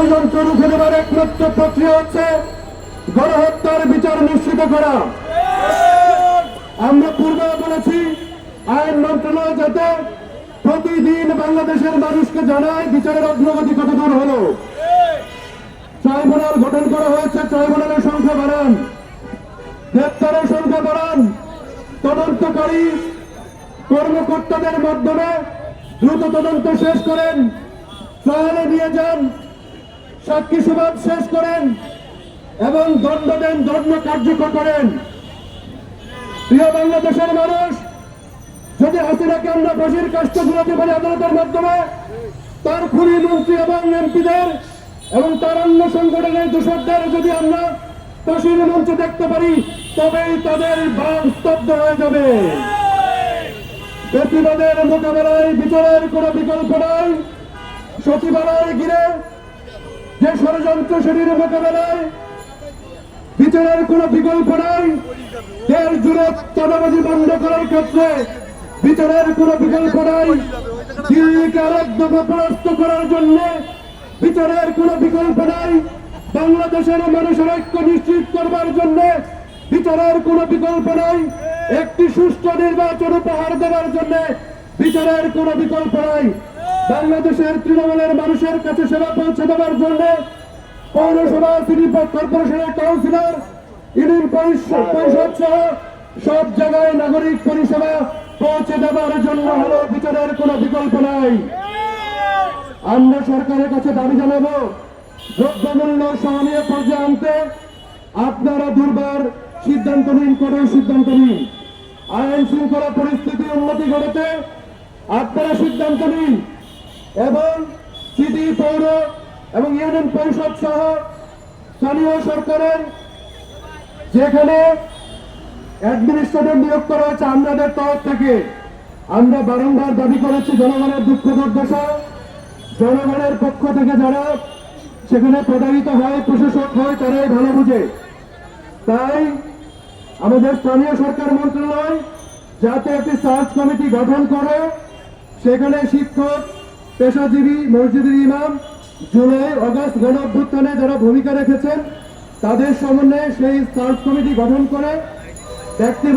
ষড়যন্ত্র রুখে দেবার একমাত্র প্রক্রিয়া হচ্ছে গণহত্যার বিচার নিশ্চিত করা। আমরা পূর্বে বলেছি, আইন মন্ত্রণালয় যাতে প্রতিদিন বাংলাদেশের মানুষকে জানায় বিচারের অগ্রগতি কতদূর হলো। ট্রাইব্যুনাল গঠন করা হয়েছে, ট্রাইব্যুনালের সংখ্যা বাড়ান, গ্রেপ্তারের সংখ্যা বাড়ান, তদন্তকারী কর্মকর্তাদের মাধ্যমে দ্রুত তদন্ত শেষ করেন, ট্রায়ালে নিয়ে যান সাক্ষী শেষ করেন এবং দণ্ড দেন দণ্ড কার্যকর করেন। প্রিয় বাংলাদেশের মানুষ, যদি হাসিনাকে আমরা ফাঁসির কাষ্ট ঘুরাতে পারি আদালতের মাধ্যমে, তার খুনি মন্ত্রী এবং এমপিদের এবং তার অন্য সংগঠনের দোষকদের যদি আমরা ফাঁসির মঞ্চে দেখতে পারি, তবেই তাদের বাম স্তব্ধ হয়ে যাবে। প্রতিবাদের মোকাবেলায় বিচারের কোনো বিকল্প নাই। সচিবালয় ঘিরে যে ষড়যন্ত্র সেটির মোকাবেলায় বিচারের কোনো বিকল্প নাই দেশ জুড়ে চাঁদাবাজি বন্ধ করার ক্ষেত্রে বিচারের কোনো বিকল্প নাই। দিল্লিকে আরেকদম পরাস্ত করার জন্য বিচারের কোনো বিকল্প নাই। বাংলাদেশের মানুষের ঐক্য নিশ্চিত করবার জন্য বিচারের কোনো বিকল্প নাই। একটি সুষ্ঠু নির্বাচন উপহার দেওয়ার জন্য বিচারের কোনো বিকল্প নাই। বাংলাদেশের তৃণমূলের মানুষের কাছে সেবা পৌঁছে দেওয়ার জন্য পৌরসভা, সিটি কর্পোরেশনের কাউন্সিলর ইউনিয়ন পরিষদ সহ সব জায়গায় নাগরিক পরিষেবা পৌঁছে দেওয়ার জন্য হলো বিচারের কোনো বিকল্প নাই। আমরা সরকারের কাছে দাবি জানাব, দ্রব্যমূল্য সহনীয় পর্যায়ে আনতে আপনারা দুর্বার সিদ্ধান্ত নিন, কঠোর সিদ্ধান্ত নিন। আইন শৃঙ্খলা পরিস্থিতি উন্নতি ঘটাতে আপনারা সিদ্ধান্ত নিন। এবং সিটি পৌর এবং ইউনিয়ন পরিষদ সহ স্থানীয় সরকারের যেখানে অ্যাডমিনিস্ট্রেটর নিয়োগ করা হয়েছে আমাদের তরফ থেকে। আমরা বারংবার দাবি করেছি, জনগণের দুঃখ দুর্দশা। জনগণের পক্ষ থেকে যারা সেখানে প্রতারিত হয়, প্রশাসক হয়, তারাই ভালো বুঝে। তাই আমাদের স্থানীয় সরকার মন্ত্রণালয় যাতে একটি সার্চ কমিটি গঠন করে, সেখানে শিক্ষক পেশাজীবী মসজিদের ইমাম জুলাই, অগস্ট গণ অভ্যুত্থানে যারা ভূমিকা রেখেছেন, তাদের সমন্বয়ে সেই সার্চ কমিটি গঠন করে ব্যক্তি